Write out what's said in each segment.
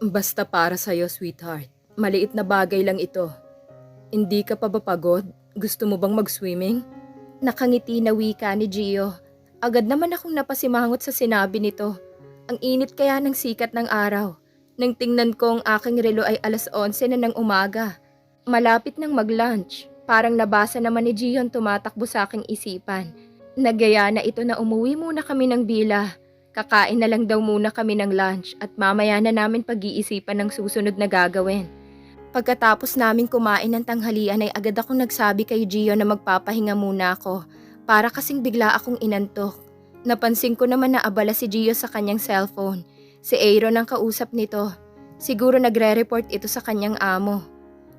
Basta para sa'yo, sweetheart. Maliit na bagay lang ito. Hindi ka pa ba pagod? Gusto mo bang mag-swimming? Nakangiti na wika ni Gio. Agad naman akong napasimangot sa sinabi nito. Ang init kaya ng sikat ng araw. Nang tingnan ko ang aking relo ay alas 11 na ng umaga. Malapit nang mag-lunch. Parang nabasa naman ni Gio ang tumatakbo sa aking isipan. Nagyaya na ito na umuwi muna kami ng bila. Kakain na lang daw muna kami ng lunch at mamaya na namin pag-iisipan ng susunod na gagawin. Pagkatapos namin kumain ng tanghalian ay agad akong nagsabi kay Gio na magpapahinga muna ako para kasing bigla akong inantok. Napansin ko naman na abala si Gio sa kanyang cellphone. Si Aaron ang kausap nito. Siguro nagre-report ito sa kanyang amo.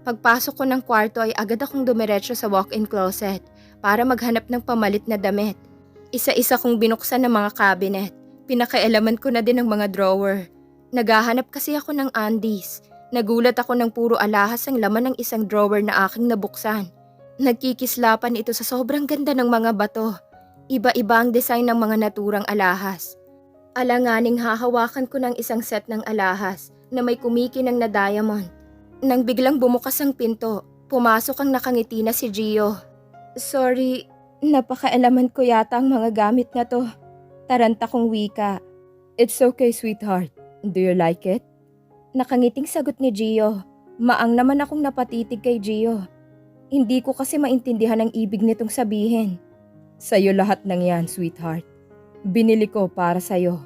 Pagpasok ko ng kwarto ay agad akong dumiretso sa walk-in closet para maghanap ng pamalit na damit. Isa-isa kong binuksan ng mga cabinet. Pinakailaman ko na din ang mga drawer. Naghahanap kasi ako ng undies. Nagulat ako ng puro alahas ang laman ng isang drawer na aking nabuksan. Nagkikislapan ito sa sobrang ganda ng mga bato. Iba-iba ang design ng mga naturang alahas. Alanganing hahawakan ko ng isang set ng alahas na may kumikinang na diamond. Nang biglang bumukas ang pinto, pumasok ang nakangiti na si Gio. Sorry, napakaalaman ko yata ang mga gamit na to. Taranta kong wika. It's okay, sweetheart. Do you like it? Nakangiting sagot ni Gio. Maang naman akong napatitig kay Gio. Hindi ko kasi maintindihan ang ibig nitong sabihin. Sa'yo lahat ng yan, sweetheart. Binili ko para sa'yo.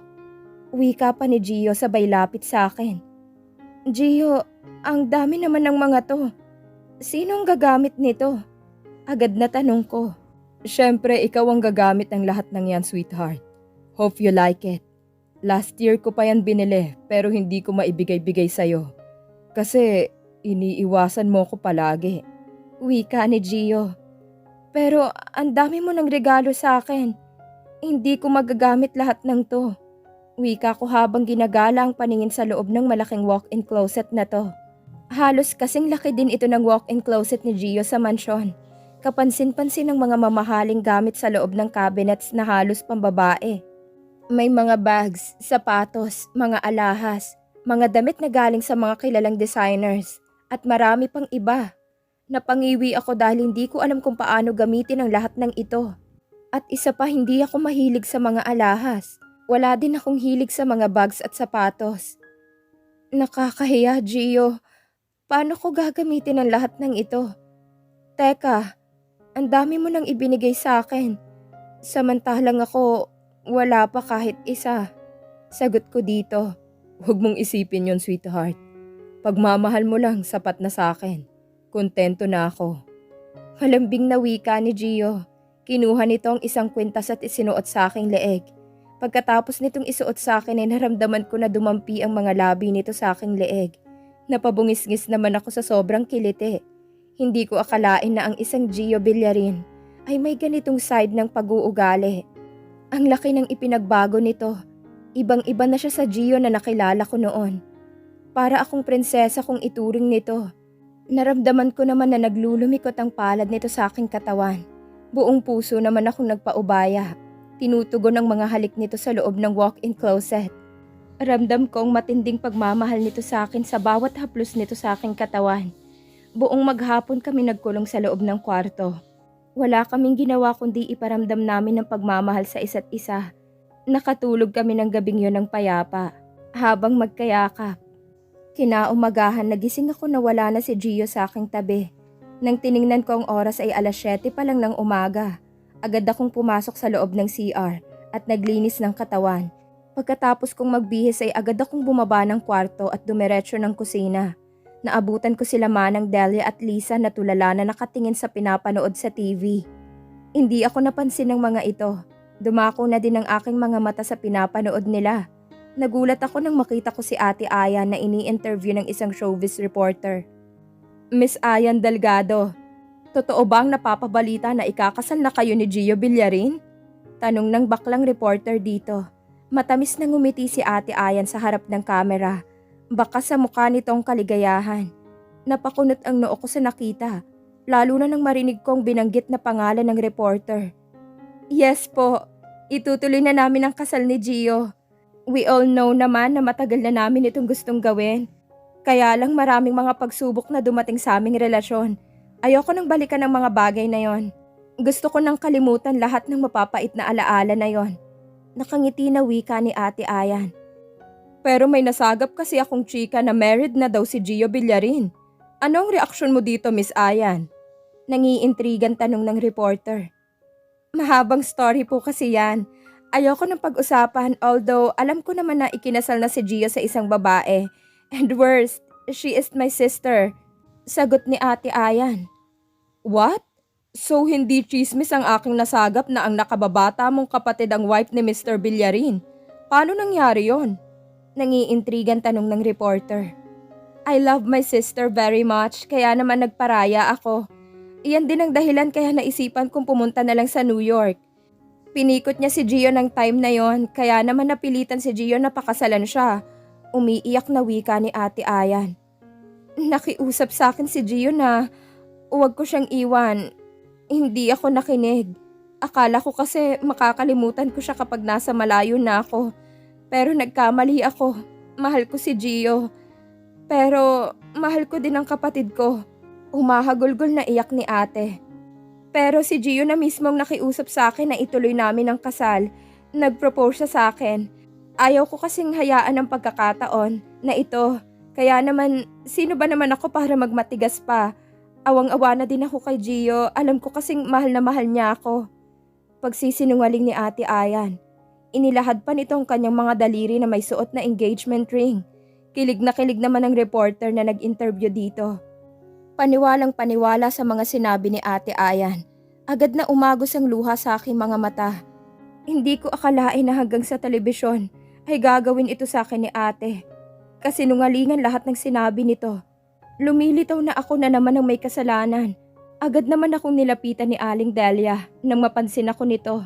Wika pa ni Gio sabay lapit sa akin. Gio, ang dami naman ng mga to. Sinong gagamit nito? Agad na tanong ko. Siyempre, ikaw ang gagamit ng lahat ng yan, sweetheart. Hope you like it. Last year ko pa yan binili pero hindi ko maibigay-bigay sa'yo. Kasi iniiwasan mo ko palagi. Wika ni Gio. Pero ang dami mo ng regalo sa akin. Hindi ko magagamit lahat ng to. Wika ko habang ginagala ang paningin sa loob ng malaking walk-in closet na to. Halos kasing laki din ito ng walk-in closet ni Gio sa mansyon. Kapansin-pansin ng mga mamahaling gamit sa loob ng cabinets na halos pambabae. May mga bags, sapatos, mga alahas, mga damit na galing sa mga kilalang designers, at marami pang iba. Napangiwi ako dahil hindi ko alam kung paano gamitin ang lahat ng ito. At isa pa hindi ako mahilig sa mga alahas. Wala din akong hilig sa mga bags at sapatos. Nakakahiya, Gio. Paano ko gagamitin ang lahat ng ito? Teka, ang dami mo nang ibinigay sa akin. Samantalang ako, wala pa kahit isa. Sagot ko dito. Huwag mong isipin yon sweetheart. Pagmamahal mo lang, sapat na sa akin. Kontento na ako. Malambing na wika ni Gio. Kinuha nito ang isang kwintas at isinuot sa aking leeg. Pagkatapos nitong isuot sa akin ay naramdaman ko na dumampi ang mga labi nito sa aking leeg. Napabungis-ngis naman ako sa sobrang kiliti. Hindi ko akalain na ang isang Gio Villarin ay may ganitong side ng pag-uugali. Ang laki ng ipinagbago nito. Ibang-iba na siya sa Gio na nakilala ko noon. Para akong prinsesa kung ituring nito. Naramdaman ko naman na naglulumikot ang palad nito sa aking katawan. Buong puso naman akong nagpaubaya. Tinutugon ang mga halik nito sa loob ng walk-in closet. Ramdam kong matinding pagmamahal nito sa akin sa bawat haplos nito sa aking katawan. Buong maghapon kami nagkulong sa loob ng kwarto. Wala kaming ginawa kundi iparamdam namin ng pagmamahal sa isa't isa. Nakatulog kami ng gabing yon ng payapa, habang magkayakap. Kinaumagahan nagising ako na wala na si Gio sa aking tabi. Nang tiningnan ko ang oras ay alas 7 pa lang ng umaga. Agad akong pumasok sa loob ng CR at naglinis ng katawan. Pagkatapos kong magbihis ay agad akong bumaba ng kwarto at dumiretso ng kusina. Naabutan ko sila Manang Delia at Lisa na tulala na nakatingin sa pinapanood sa TV. Hindi ako napansin ng mga ito. Dumako na din ang aking mga mata sa pinapanood nila. Nagulat ako nang makita ko si Ate Aya na ini-interview ng isang showbiz reporter. Miss Ayan Delgado, totoo bang napapabalita na ikakasal na kayo ni Gio Villarin? Tanong ng baklang reporter dito. Matamis na ngumiti si Ate Ayan sa harap ng kamera. Baka sa mukha nitong kaligayahan. Napakunot ang noo ko sa nakita, lalo na nang marinig kong binanggit na pangalan ng reporter. Yes po, itutuloy na namin ang kasal ni Gio. We all know naman na matagal na namin itong gustong gawin. Kaya lang maraming mga pagsubok na dumating sa aming relasyon. Ayoko nang balikan ng mga bagay na yon. Gusto ko nang kalimutan lahat ng mapapait na alaala na yon. Nakangiti na wika ni Ate Ayan. Pero may nasagap kasi akong chika na married na daw si Gio Villarin. Anong reaksyon mo dito, Miss Ayan? Nangiintrigan tanong ng reporter. Mahabang story po kasi yan. Ayoko ng pag-usapan although alam ko naman na ikinasal na si Gio sa isang babae. And worst, she is my sister. Sagot ni Ate Ayan. What? So hindi chismis ang aking nasagap na ang nakababata mong kapatid ang wife ni Mr. Villarin? Paano nangyari yon? Nangiintrigan tanong ng reporter. I love my sister very much kaya naman nagparaya ako. Iyan din ang dahilan kaya naisipan kong pumunta na lang sa New York. Pinikot niya si Gio ng time na yon kaya naman napilitan si Gio na pakasalan siya. Umiiyak na wika ni Ate Ayan. Nakiusap sa akin si Gio na huwag ko siyang iwan. Hindi ako nakinig. Akala ko kasi makakalimutan ko siya kapag nasa malayo na ako. Pero nagkamali ako. Mahal ko si Gio. Pero mahal ko din ang kapatid ko. Umahagulgol na iyak ni ate. Pero si Gio na mismong nakiusap sa akin na ituloy namin ang kasal. Nag-propose siya sa akin. Ayaw ko kasing hayaan ang pagkakataon na ito. Kaya naman, sino ba naman ako para magmatigas pa? Awang-awa na din ako kay Gio. Alam ko kasing mahal na mahal niya ako. Pagsisinungaling ni Ate Ayan. Inilahad pa nito ang kanyang mga daliri na may suot na engagement ring. Kilig na kilig naman ang reporter na nag-interview dito. Paniwalang paniwala sa mga sinabi ni Ate Ayan. Agad na umagos ang luha sa aking mga mata. Hindi ko akalain na hanggang sa telebisyon ay gagawin ito sa akin ni ate. Kasi nungalingan lahat ng sinabi nito. Lumilitaw na ako na naman ang may kasalanan. Agad naman akong nilapitan ni Aling Delia nang mapansin ako nito.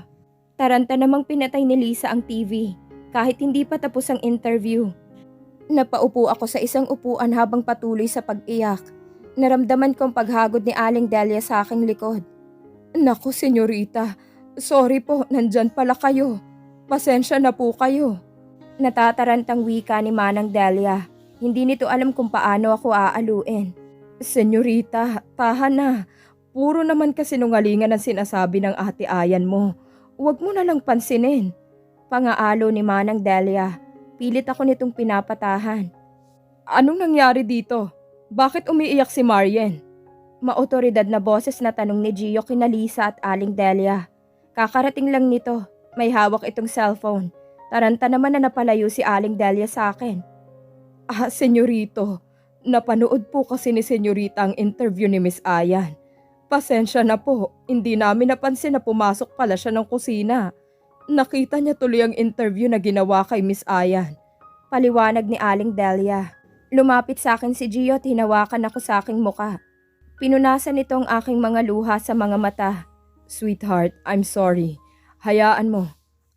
Taranta namang pinatay ni Lisa ang TV kahit hindi pa tapos ang interview. Napaupo ako sa isang upuan habang patuloy sa pag-iyak. Naramdaman kong paghagod ni Aling Delia sa aking likod. Naku, senyorita. Sorry po, nandyan pala kayo. Pasensya na po kayo. Natatarantang wika ni Manang Delia. Hindi nito alam kung paano ako aaluin. Senyorita, tahan na. Puro naman kasi nungalingan ang sinasabi ng ate Ayan mo. Huwag mo na lang pansinin. Pangaalo ni Manang Delia. Pilit ako nitong pinapatahan. Anong nangyari dito? Bakit umiiyak si Marian? Maotoridad na boses na tanong ni Gio kina Lisa at Aling Delia. Kakarating lang nito. May hawak itong cellphone. Taranta naman na napalayo si Aling Delia sa akin. Ah, senyorito. Napanood po kasi ni senyorita ang interview ni Miss Ayan. Pasensya na po, hindi namin napansin na pumasok pala siya ng kusina. Nakita niya tuloy ang interview na ginawa kay Miss Ayan. Paliwanag ni Aling Delia. Lumapit sa akin si Gio at hinawakan ako sa aking muka. Pinunasan nito ang aking mga luha sa mga mata. Sweetheart, I'm sorry. Hayaan mo.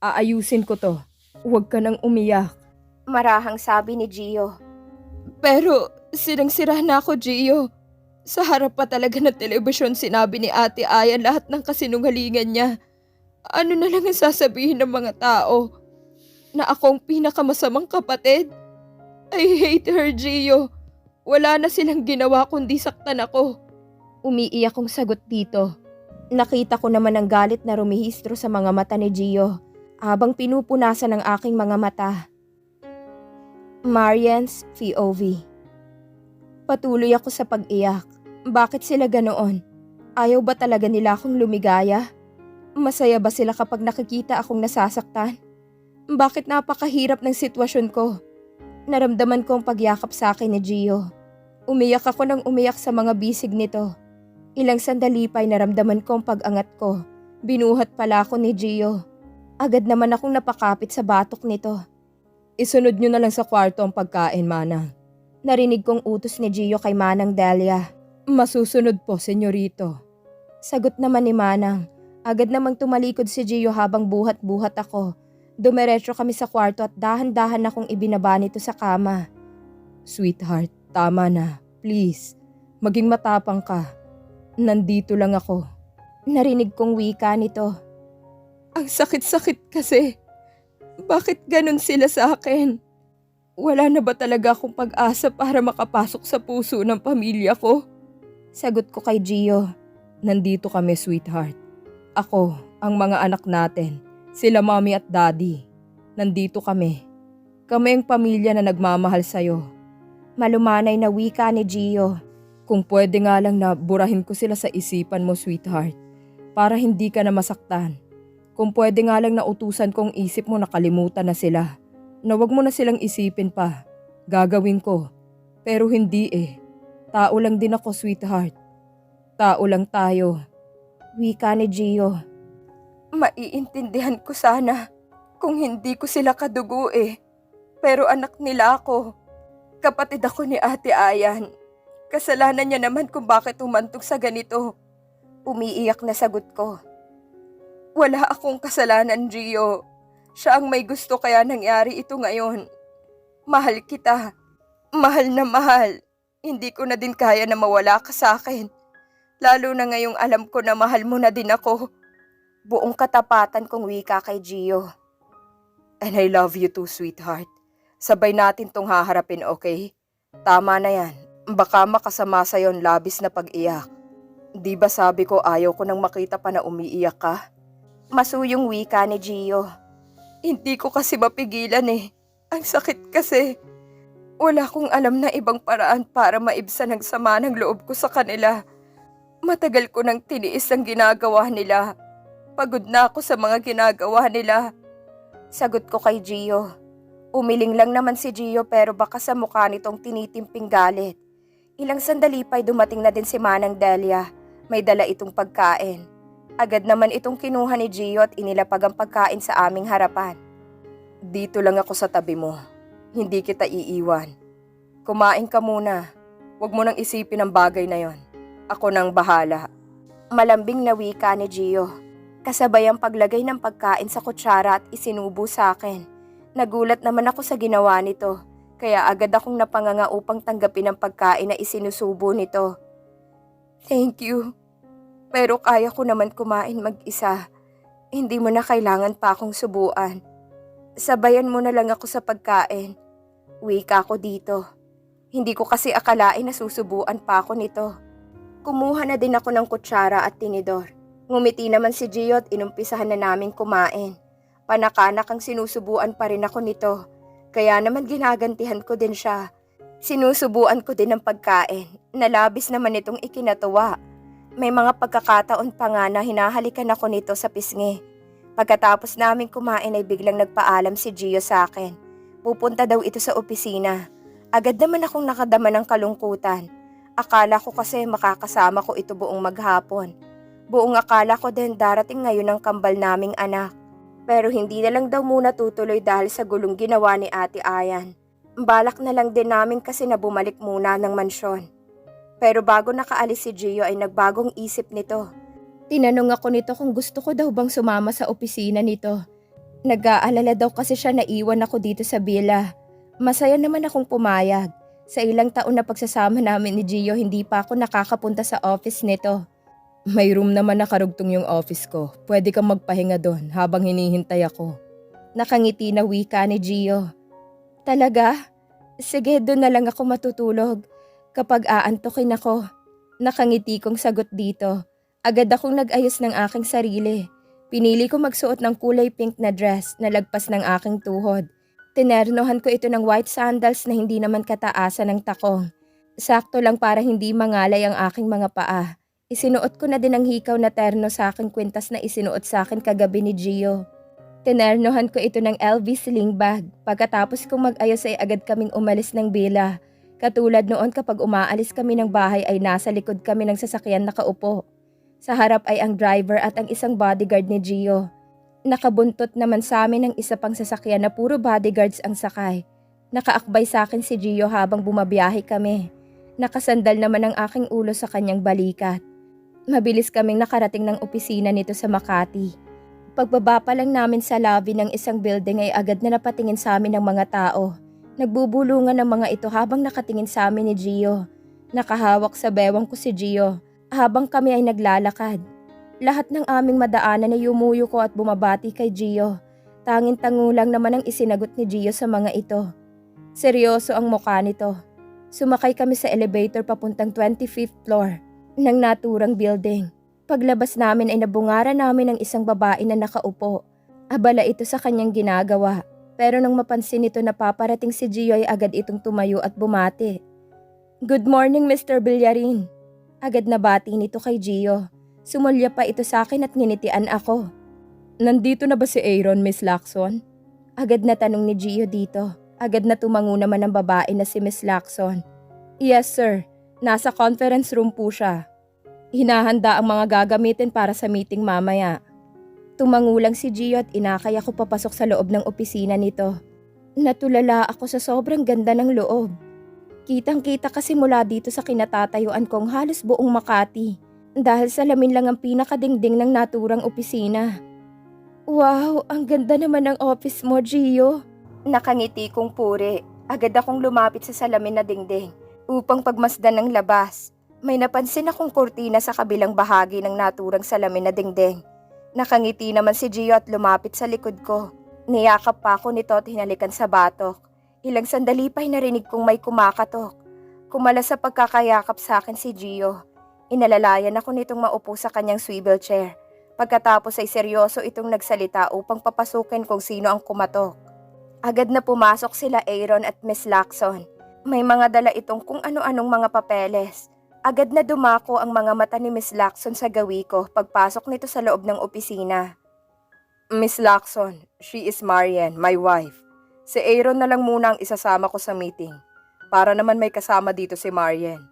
Aayusin ko to. Huwag ka nang umiyak. Marahang sabi ni Gio. Pero sirang-sira na ako, Gio. Sa harap pa talaga ng telebisyon sinabi ni Ate Ayan lahat ng kasinungalingan niya. Ano na lang ang sasabihin ng mga tao? Na akong pinakamasamang kapatid? I hate her, Gio. Wala na silang ginawa kundi saktan ako. Umiiyak kong sagot dito. Nakita ko naman ang galit na rumihistro sa mga mata ni Gio habang pinupunasan ng aking mga mata. Marian's POV Patuloy ako sa pag-iyak. Bakit sila ganoon? Ayaw ba talaga nila akong lumigaya? Masaya ba sila kapag nakikita akong nasasaktan? Bakit napakahirap ng sitwasyon ko? Naramdaman ko ang pagyakap sa akin ni Gio. Umiyak ako ng umiyak sa mga bisig nito. Ilang sandali pa'y naramdaman ko ang pag-angat ko. Binuhat pala ako ni Gio. Agad naman akong napakapit sa batok nito. Isunod niyo na lang sa kwarto ang pagkain, Manang. Narinig kong utos ni Gio kay Manang Delia. Masusunod po, senyorito. Sagot naman ni Manang. Agad namang tumalikod si Gio habang buhat-buhat ako. Dumiretso kami sa kwarto at dahan-dahan akong ibinaba nito sa kama. Sweetheart, tama na. Please, maging matapang ka. Nandito lang ako. Narinig kong wika nito. Ang sakit-sakit kasi. Bakit ganun sila sa akin? Wala na ba talaga akong pag-asa para makapasok sa puso ng pamilya ko? Sagot ko kay Gio. Nandito kami, sweetheart. Ako, ang mga anak natin, sila mommy at daddy. Nandito kami. Kami ang pamilya na nagmamahal sa'yo. Malumanay na wika ni Gio. Kung pwede nga lang na burahin ko sila sa isipan mo, sweetheart. Para hindi ka na masaktan. Kung pwede nga lang na utusan kong isip mo nakalimutan na sila. Na wag mo na silang isipin pa. Gagawin ko. Pero hindi eh. Tao lang din ako, sweetheart. Tao lang tayo. Wika ni Gio. Maiintindihan ko sana kung hindi ko sila kadugo eh. Pero anak nila ako. Kapatid ako ni Ate Ayan. Kasalanan niya naman kung bakit umantog sa ganito. Umiiyak na sagot ko. Wala akong kasalanan, Gio. Siya ang may gusto kaya nangyari ito ngayon. Mahal kita. Mahal na mahal. Hindi ko na din kaya na mawala ka sa akin. Lalo na ngayong alam ko na mahal mo na din ako. Buong katapatan kong wika kay Gio. And I love you too, sweetheart. Sabay natin tong haharapin, okay? Tama na yan. Baka makasama sa yon labis na pag-iyak. Di ba sabi ko ayaw ko nang makita pa na umiiyak ka? Masuyong wika ni Gio. Hindi ko kasi mapigilan eh. Ang sakit kasi. Wala kong alam na ibang paraan para maibsan ang sama ng loob ko sa kanila. Matagal ko nang tiniis ang ginagawa nila. Pagod na ako sa mga ginagawa nila. Sagot ko kay Gio. Umiling lang naman si Gio pero baka sa mukha nitong tinitimping galit. Ilang sandali pa'y dumating na din si Manang Delia. May dala itong pagkain. Agad naman itong kinuha ni Gio at inilapag ang pagkain sa aming harapan. Dito lang ako sa tabi mo. Hindi kita iiwan. Kumain ka muna. Huwag mo nang isipin ang bagay na yon. Ako nang bahala. Malambing na wika ni Gio. Kasabay ang paglagay ng pagkain sa kutsara at isinubo sa akin. Nagulat naman ako sa ginawa nito, kaya agad akong napanganga upang tanggapin ang pagkain na isinusubo nito. Thank you. Pero kaya ko naman kumain mag-isa. Hindi mo na kailangan pa akong subuan. Sabayan mo na lang ako sa pagkain. Wika ko dito. Hindi ko kasi akalain na susubuan pa ako nito. Kumuha na din ako ng kutsara at tinidor. Ngumiti naman si Gio at inumpisahan na namin kumain. Panakanak ang sinusubuan pa rin ako nito. Kaya naman ginagantihan ko din siya. Sinusubuan ko din ng pagkain. Nalabis naman itong ikinatuwa. May mga pagkakataon pa nga na hinahalikan ako nito sa pisngi. Pagkatapos namin kumain ay biglang nagpaalam si Gio sa akin. Pupunta daw ito sa opisina. Agad naman akong nakadama ng kalungkutan. Akala ko kasi makakasama ko ito buong maghapon. Buong akala ko din darating ngayon ang kambal naming anak. Pero hindi na lang daw muna tutuloy dahil sa gulong ginawa ni Ate Ayan. Balak na lang din namin kasi na bumalik muna ng mansyon. Pero bago nakaalis si Gio ay nagbagong isip nito. Tinanong ako nito kung gusto ko daw bang sumama sa opisina nito. Nag-aalala daw kasi siya na iwan ako dito sa bila. Masaya naman akong pumayag. Sa ilang taon na pagsasama namin ni Gio, hindi pa ako nakakapunta sa office nito. May room naman nakarugtong yung office ko. Pwede kang magpahinga doon habang hinihintay ako. Nakangiti na wika ni Gio. Talaga? Sige, doon na lang ako matutulog. Kapag aantokin ako, nakangiti kong sagot dito. Agad akong nag-ayos ng aking sarili. Pinili ko magsuot ng kulay pink na dress na lagpas ng aking tuhod. Tinernohan ko ito ng white sandals na hindi naman kataasan ng takong. Sakto lang para hindi mangalay ang aking mga paa. Isinuot ko na din ang hikaw na terno sa aking kwintas na isinuot sa akin kagabi ni Gio. Tinernohan ko ito ng LV sling bag. Pagkatapos kong mag-ayos ay agad kaming umalis ng bila. Katulad noon kapag umaalis kami ng bahay ay nasa likod kami ng sasakyan nakaupo. Sa harap ay ang driver at ang isang bodyguard ni Gio. Nakabuntot naman sa amin ang isa pang sasakyan na puro bodyguards ang sakay. Nakaakbay sa akin si Gio habang bumabiyahe kami. Nakasandal naman ang aking ulo sa kanyang balikat. Mabilis kaming nakarating ng opisina nito sa Makati. Pagbaba pa lang namin sa lobby ng isang building ay agad na napatingin sa amin ng mga tao. Nagbubulungan ng mga ito habang nakatingin sa amin ni Gio. Nakahawak sa bewang ko si Gio habang kami ay naglalakad. Lahat ng aming madaanan ay umuyo ko at bumabati kay Gio. Tangin-tango lang naman ang isinagot ni Gio sa mga ito. Seryoso ang mukha nito. Sumakay kami sa elevator papuntang 25th floor ng naturang building. Paglabas namin ay nabungara namin ng isang babae na nakaupo. Abala ito sa kanyang ginagawa. Pero nang mapansin nito na paparating si Gio ay agad itong tumayo at bumati. Good morning, Mr. Villarin. Agad na bati nito kay Gio. Sumulya pa ito sa akin at nginitian ako. Nandito na ba si Aaron, Miss Lacson? Agad na tanong ni Gio dito. Agad na tumango naman ang babae na si Miss Lacson. Yes, sir. Nasa conference room po siya. Hinahanda ang mga gagamitin para sa meeting mamaya. Tumango lang si Gio at inakay ako papasok sa loob ng opisina nito. Natulala ako sa sobrang ganda ng loob. Kitang-kita kasi mula dito sa kinatatayuan kong halos buong Makati. Dahil salamin lang ang pinakadingding ng naturang opisina. Wow, ang ganda naman ng office mo, Gio. Nakangiti kong puri. Agad akong lumapit sa salamin na dingding upang pagmasdan ng labas. May napansin akong kurtina sa kabilang bahagi ng naturang salamin na dingding. Nakangiti naman si Gio at lumapit sa likod ko. Niyakap pa ako nito at hinalikan sa batok. Ilang sandali pa'y narinig kong may kumakatok. Kumala sa pagkakayakap sa akin si Gio. Inalalayan ako nitong maupo sa kanyang swivel chair. Pagkatapos ay seryoso itong nagsalita upang papasukin kung sino ang kumatok. Agad na pumasok sila Aaron at Miss Lacson. May mga dala itong kung ano-anong mga papeles. Agad na dumako ang mga mata ni Miss Lacson sa gawi ko pagpasok nito sa loob ng opisina. Miss Lacson, she is Marian, my wife. Si Aaron na lang muna ang isasama ko sa meeting. Para naman may kasama dito si Marian.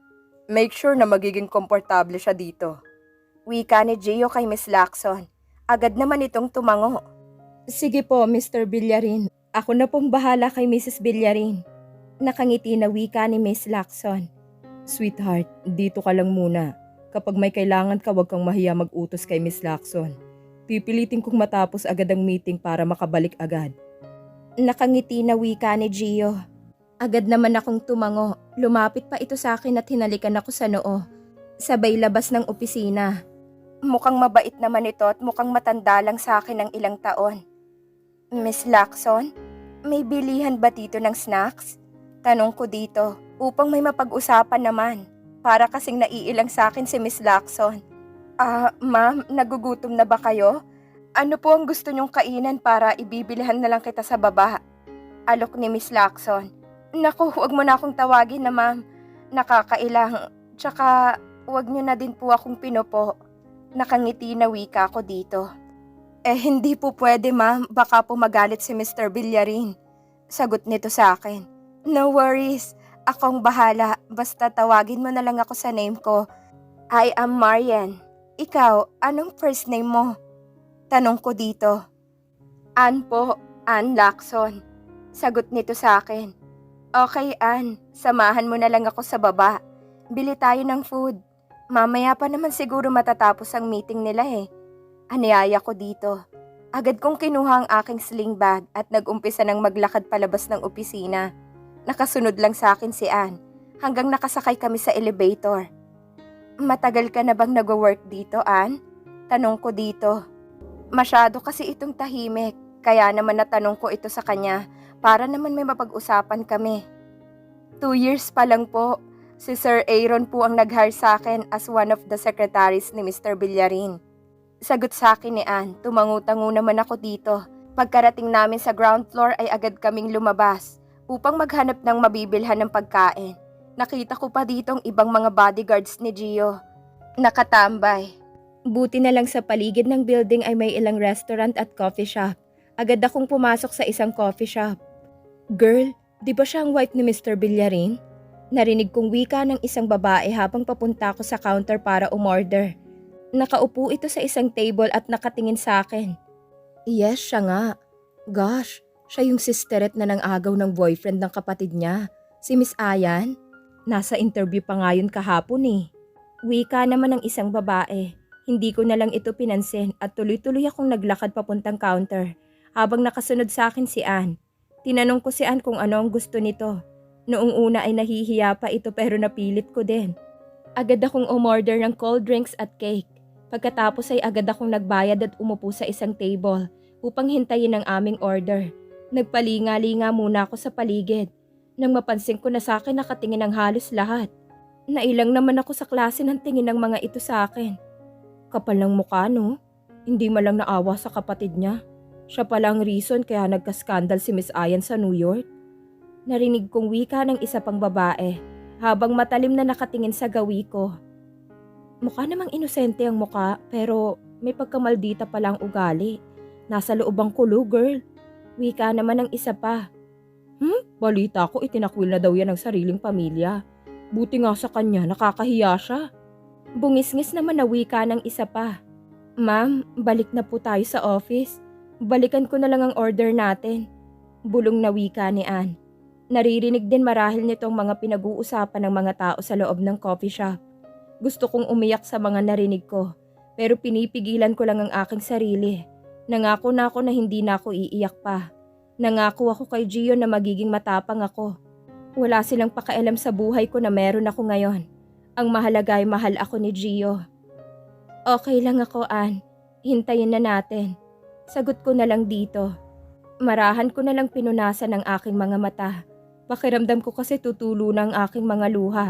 Make sure na magiging komportable siya dito. Wika ni Gio kay Miss Lacson. Agad naman itong tumango. Sige po, Mr. Villarin. Ako na pong bahala kay Mrs. Villarin. Nakangiti na wika ni Miss Lacson. Sweetheart, dito ka lang muna. Kapag may kailangan ka, huwag kang mahiya mag-utos kay Miss Lacson. Pipilitin kong matapos agad ang meeting para makabalik agad. Nakangiti na wika ni Gio. Agad naman akong tumango. Lumapit pa ito sa akin at hinalikan ako sa noo. Sabay labas ng opisina. Mukhang mabait naman ito at mukhang matanda lang sa akin ng ilang taon. Miss Lacson, may bilihan ba dito ng snacks? Tanong ko dito upang may mapag-usapan naman. Para kasing naiilang sa akin si Miss Lacson. Ah, ma'am, nagugutom na ba kayo? Ano po ang gusto niyong kainan para ibibilihan na lang kita sa baba? Alok ni Miss Lacson. Naku, huwag mo na akong tawagin na ma'am. Nakakailang. Tsaka, huwag niyo na din po akong pinupo. Nakangiti na wika ko dito. Eh, hindi po pwede ma'am. Baka po magalit si Mr. Villarin. Sagot nito sa akin. No worries. Akong bahala. Basta tawagin mo na lang ako sa name ko. I am Marian. Ikaw, anong first name mo? Tanong ko dito. Ann po, Ann Lacson. Sagot nito sa akin. Okay, Ann. Samahan mo na lang ako sa baba. Bili tayo ng food. Mamaya pa naman siguro matatapos ang meeting nila eh. Aniyaya ko dito. Agad kong kinuha ang aking sling bag at nag-umpisa ng maglakad palabas ng opisina. Nakasunod lang sa akin si Ann hanggang nakasakay kami sa elevator. Matagal ka na bang nag-work dito, Ann? Tanong ko dito. Masyado kasi itong tahimik, kaya naman natanong ko ito sa kanya para naman may mapag-usapan kami. Two years pa lang po, si Sir Aaron po ang nag-hire sa akin as one of the secretaries ni Mr. Villarin. Sagot sa akin ni Ann, tumangu-tango naman ako dito. Pagkarating namin sa ground floor ay agad kaming lumabas upang maghanap ng mabibilhan ng pagkain. Nakita ko pa dito ang ibang mga bodyguards ni Gio. Nakatambay. Buti na lang sa paligid ng building ay may ilang restaurant at coffee shop. Agad akong pumasok sa isang coffee shop. Girl, di ba siya ang wife ni Mr. Villarin? Narinig kong wika ng isang babae habang papunta ako sa counter para umorder. Nakaupo ito sa isang table at nakatingin sa akin. Yes, siya nga. Gosh, siya yung sisteret na ng agaw ng boyfriend ng kapatid niya, si Miss Ayan. Nasa interview pa nga yun kahapon eh. Wika naman ng isang babae. Hindi ko na lang ito pinansin at tuloy-tuloy akong naglakad papuntang counter habang nakasunod sa akin si Ann. Tinanong ko si Ann kung ano ang gusto nito. Noong una ay nahihiya pa ito pero napilit ko din. Agad akong umorder ng cold drinks at cake. Pagkatapos ay agad akong nagbayad at umupo sa isang table upang hintayin ang aming order. Nagpalinga-linga muna ako sa paligid nang mapansin ko na sa akin nakatingin ang halos lahat. Nailang naman ako sa klase ng tingin ng mga ito sa akin. Kapal ng mukha no? Hindi malang naawa sa kapatid niya. Siya pala ang reason kaya nagka-scandal si Miss Ayan sa New York. Narinig kong wika ng isa pang babae habang matalim na nakatingin sa gawi ko. Mukha namang inosente ang mukha pero may pagkamaldita palang ugali. Nasa loob ang kulo, girl. Wika naman ng isa pa. Hmm? Balita ko itinakwil na daw yan ng sariling pamilya. Buti nga sa kanya, nakakahiya siya. Bungisngis naman na wika ng isa pa. Ma'am, balik na po tayo sa office. Balikan ko na lang ang order natin. Bulong na wika ni Ann. Naririnig din marahil nitong mga pinag-uusapan ng mga tao sa loob ng coffee shop. Gusto kong umiyak sa mga narinig ko, pero pinipigilan ko lang ang aking sarili. Nangako na ako na hindi na ako iiyak pa. Nangako ako kay Gio na magiging matapang ako. Wala silang pakialam sa buhay ko na meron ako ngayon. Ang mahalaga ay mahal ako ni Gio. Okay lang ako, Ann. Hintayin na natin. Sagot ko na lang dito. Marahan ko na lang pinunasan ang aking mga mata. Pakiramdam ko kasi tutulo na ang aking mga luha.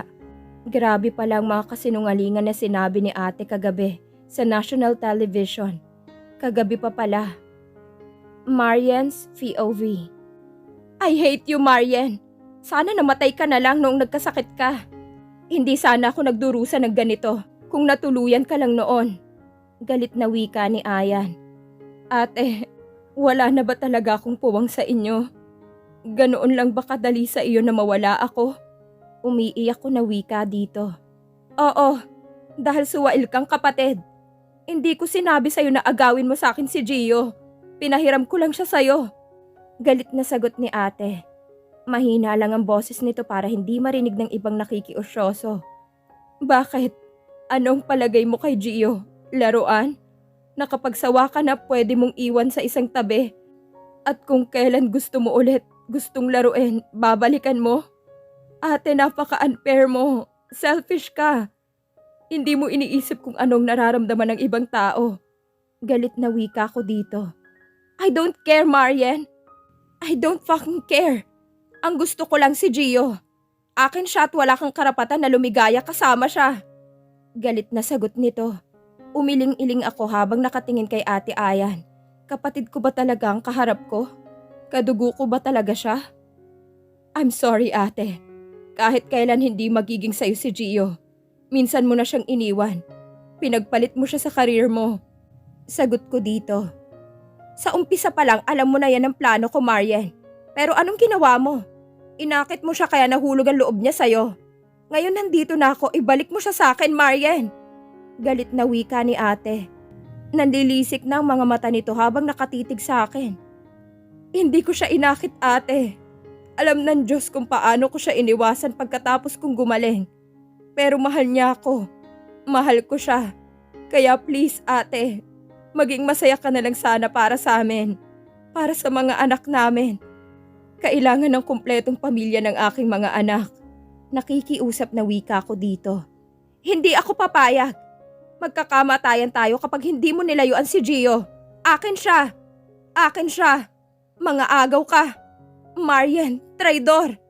Grabe pala ang mga kasinungalingan na sinabi ni ate kagabi sa national television. Kagabi pa pala. Marian's POV I hate you, Marian. Sana namatay ka na lang noong nagkasakit ka. Hindi sana ako nagdurusa ng ganito kung natuluyan ka lang noon. Galit na wika ni Ayan. Ate, wala na ba talaga akong puwang sa inyo? Ganoon lang ba kadali sa iyo na mawala ako? Umiiyak ko na wika dito. Oo, dahil suwail kang kapatid. Hindi ko sinabi sa'yo na agawin mo sa akin si Gio. Pinahiram ko lang siya sa'yo. Galit na sagot ni ate. Mahina lang ang boses nito para hindi marinig ng ibang nakikiusyoso. Bakit? Anong palagay mo kay Gio? Laruan? Nakapagsawa ka na pwede mong iwan sa isang tabi. At kung kailan gusto mo ulit, gustong laruin, babalikan mo? Ate, napaka-unfair mo. Selfish ka. Hindi mo iniisip kung anong nararamdaman ng ibang tao. Galit na wika ko dito. I don't care, Marian. I don't fucking care. Ang gusto ko lang si Gio. Akin siya at wala kang karapatan na lumigaya kasama siya. Galit na sagot nito. Umiling-iling ako habang nakatingin kay ate Ayan. Kapatid ko ba talaga ang kaharap ko? Kadugo ko ba talaga siya? I'm sorry ate. Kahit kailan hindi magiging sayo si Gio. Minsan mo na siyang iniwan. Pinagpalit mo siya sa karir mo. Sagot ko dito. Sa umpisa pa lang alam mo na yan ang plano ko, Marian. Pero anong ginawa mo? Inakit mo siya kaya nahulog ang loob niya sa'yo. Ngayon nandito na ako, ibalik mo siya sa akin, Marian. Galit na wika ni ate. Nanlilisik na ang mga mata nito habang nakatitig sa akin. Hindi ko siya inakit ate. Alam ng Diyos kung paano ko siya iniwasan pagkatapos kong gumaling. Pero mahal niya ako. Mahal ko siya. Kaya please ate, maging masaya ka na lang sana para sa amin. Para sa mga anak namin. Kailangan ng kumpletong pamilya ng aking mga anak. Nakikiusap na wika ko dito. Hindi ako papayag. Magkakamatayan tayo kapag hindi mo nilayuan si Gio. Akin siya. Akin siya. Mga agaw ka. Marian, traidor.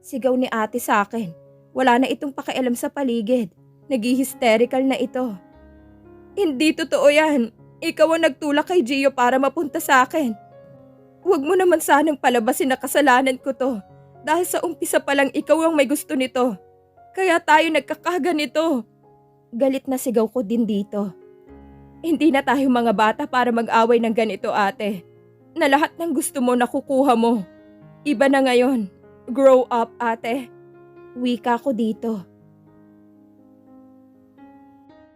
Sigaw ni ate sa akin. Wala na itong pakialam sa paligid. Naghi-hysterical na ito. Hindi totoo yan. Ikaw ang nagtulak kay Gio para mapunta sa akin. Huwag mo naman sanang palabasin na kasalanan ko to. Dahil sa umpisa pa lang ikaw ang may gusto nito. Kaya tayo nagkakaganito. Galit na sigaw ko din dito. Hindi na tayo mga bata para mag-away ng ganito ate. Na lahat ng gusto mo nakukuha mo. Iba na ngayon. Grow up ate. Wika ko dito.